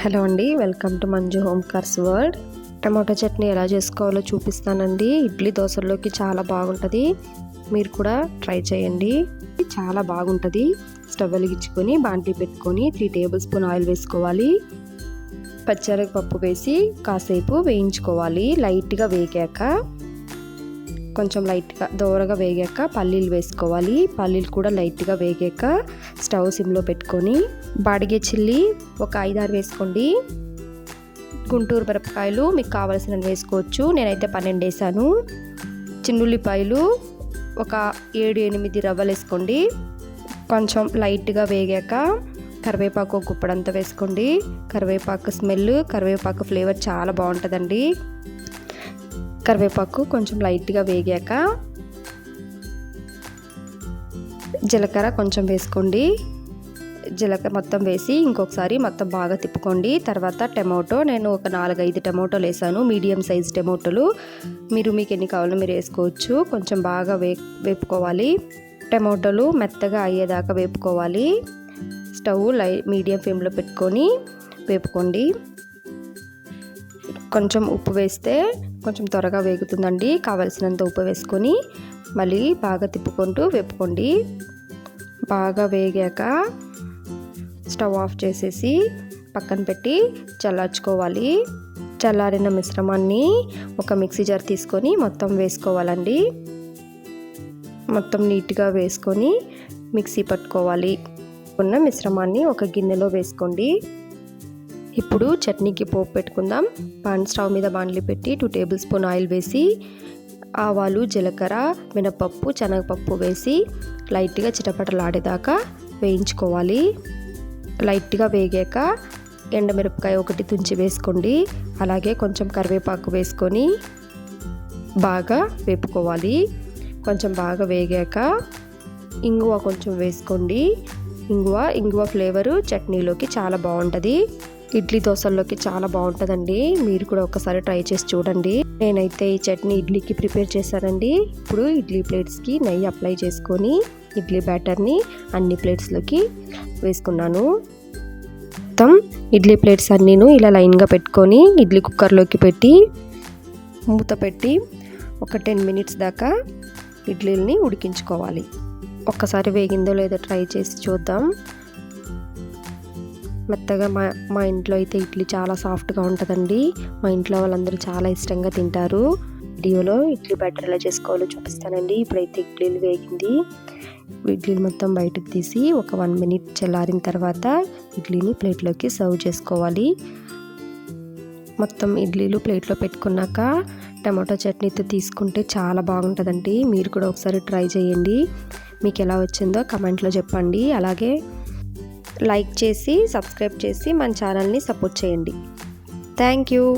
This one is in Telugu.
హలో అండి welcome to Manju home cars world tomato chutney ఎలా చేసుకోవాలో చూపిస్తానండి. ఇడ్లీ దోశల్లోకి చాలా బాగుంటుంది. మీరు కూడా ట్రై చేయండి. చాలా బాగుంటుంది. స్టవ్ వెలిగించుకొని బాంటి పెట్టుకొని త్రీ టేబుల్ స్పూన్ ఆయిల్ వేసుకోవాలి. పచ్చరగపప్పు వేసి కాసేపు వేయించుకోవాలి. లైట్గా వేగాక కొంచెం లైట్గా దోరగా వేగాక పల్లీలు వేసుకోవాలి. పల్లీలు కూడా లైట్గా వేగాక స్టవ్ సిమ్లో పెట్టుకొని బాడిగే చిల్లి ఒక ఐదారు వేసుకోండి. గుంటూరు మిరపకాయలు మీకు కావలసినవి వేసుకోవచ్చు. నేనైతే పన్నెండు వేసాను. చిన్నుల్లిపాయలు ఒక ఏడు ఎనిమిది రవ్వలు వేసుకోండి. కొంచెం లైట్గా వేగాక కరివేపాకు ఒక గుప్పడంతా వేసుకోండి. కరివేపాకు స్మెల్ కరివేపాకు ఫ్లేవర్ చాలా బాగుంటుందండి. కరివేపాకు కొంచెం లైట్గా వేగాక జీలకర్ర కొంచెం వేసుకోండి. జీలకర్ర మొత్తం వేసి ఇంకొకసారి మొత్తం బాగా తిప్పుకోండి. తర్వాత టమాటో నేను ఒక నాలుగైదు టమాటోలు వేసాను. మీడియం సైజ్ టమాటోలు. మీరు మీకు ఎన్ని కావాలో మీరు వేసుకోవచ్చు. కొంచెం బాగా వే వేపుకోవాలి. టమాటోలు మెత్తగా అయ్యేదాకా వేపుకోవాలి. స్టవ్ లై మీడియం ఫ్లేమ్లో పెట్టుకొని వేపుకోండి. కొంచెం ఉప్పు వేస్తే కొంచెం త్వరగా వేగుతుందండి. కావలసినంత ఉప్పు వేసుకొని మళ్ళీ బాగా తిప్పుకుంటూ వేపుకోండి. బాగా వేగాక స్టవ్ ఆఫ్ చేసేసి పక్కన పెట్టి చల్లార్చుకోవాలి. చల్లారిన మిశ్రమాన్ని ఒక మిక్సీ జార్ తీసుకొని మొత్తం వేసుకోవాలండి. మొత్తం నీట్గా వేసుకొని మిక్సీ పట్టుకోవాలి. ఉన్న మిశ్రమాన్ని ఒక గిన్నెలో వేసుకోండి. ఇప్పుడు చట్నీకి పోపు పెట్టుకుందాం. పాన్ స్టవ్ మీద బాండ్లీ పెట్టి టూ టేబుల్ స్పూన్ ఆయిల్ వేసి ఆవాలు జీలకర్ర మినపప్పు శనగపప్పు వేసి లైట్గా చిటపటలాడేదాకా వేయించుకోవాలి. లైట్గా వేగాక ఎండమిరపకాయ ఒకటి తుంచి వేసుకోండి. అలాగే కొంచెం కరివేపాకు వేసుకొని బాగా వేపుకోవాలి. కొంచెం బాగా వేగాక ఇంగువ కొంచెం వేసుకోండి. ఇంగువ ఇంగువ ఫ్లేవరు చట్నీలోకి చాలా బాగుంటుంది. ఇడ్లీ దోశల్లోకి చాలా బాగుంటుందండి. మీరు కూడా ఒకసారి ట్రై చేసి చూడండి. నేనైతే ఈ చట్నీ ఇడ్లీకి ప్రిపేర్ చేశానండి. ఇప్పుడు ఇడ్లీ ప్లేట్స్కి నెయ్యి అప్లై చేసుకొని ఇడ్లీ బ్యాటర్ని అన్ని ప్లేట్స్లోకి వేసుకున్నాను. మొత్తం ఇడ్లీ ప్లేట్స్ అన్నీను ఇలా లైన్గా పెట్టుకొని ఇడ్లీ కుక్కర్లోకి పెట్టి మూత పెట్టి ఒక టెన్ మినిట్స్ దాకా ఇడ్లీని ఉడికించుకోవాలి. ఒక్కసారి వేగిందో లేదో ట్రై చేసి చూద్దాం. మెత్తగా మా మా ఇంట్లో అయితే ఇడ్లీ చాలా సాఫ్ట్గా ఉంటుందండి. మా ఇంట్లో వాళ్ళందరూ చాలా ఇష్టంగా తింటారు. వీడియోలో ఇడ్లీ బ్యాటర్ ఎలా చేసుకోవాలో చూపిస్తానండి. ఇప్పుడైతే ఇడ్లీలు వేగింది. ఇడ్లీలు మొత్తం బయటకు తీసి ఒక వన్ మినిట్ చల్లారిన తర్వాత ఇడ్లీని ప్లేట్లోకి సర్వ్ చేసుకోవాలి. మొత్తం ఇడ్లీలు ప్లేట్లో పెట్టుకున్నాక టమాటో చట్నీతో తీసుకుంటే చాలా బాగుంటుందండి. మీరు కూడా ఒకసారి ట్రై చేయండి. మీకు ఎలా వచ్చిందో కమెంట్లో చెప్పండి. అలాగే లైక్ చేసి సబ్స్క్రైబ్ చేసి మన ఛానల్ని సపోర్ట్ చేయండి. Thank you.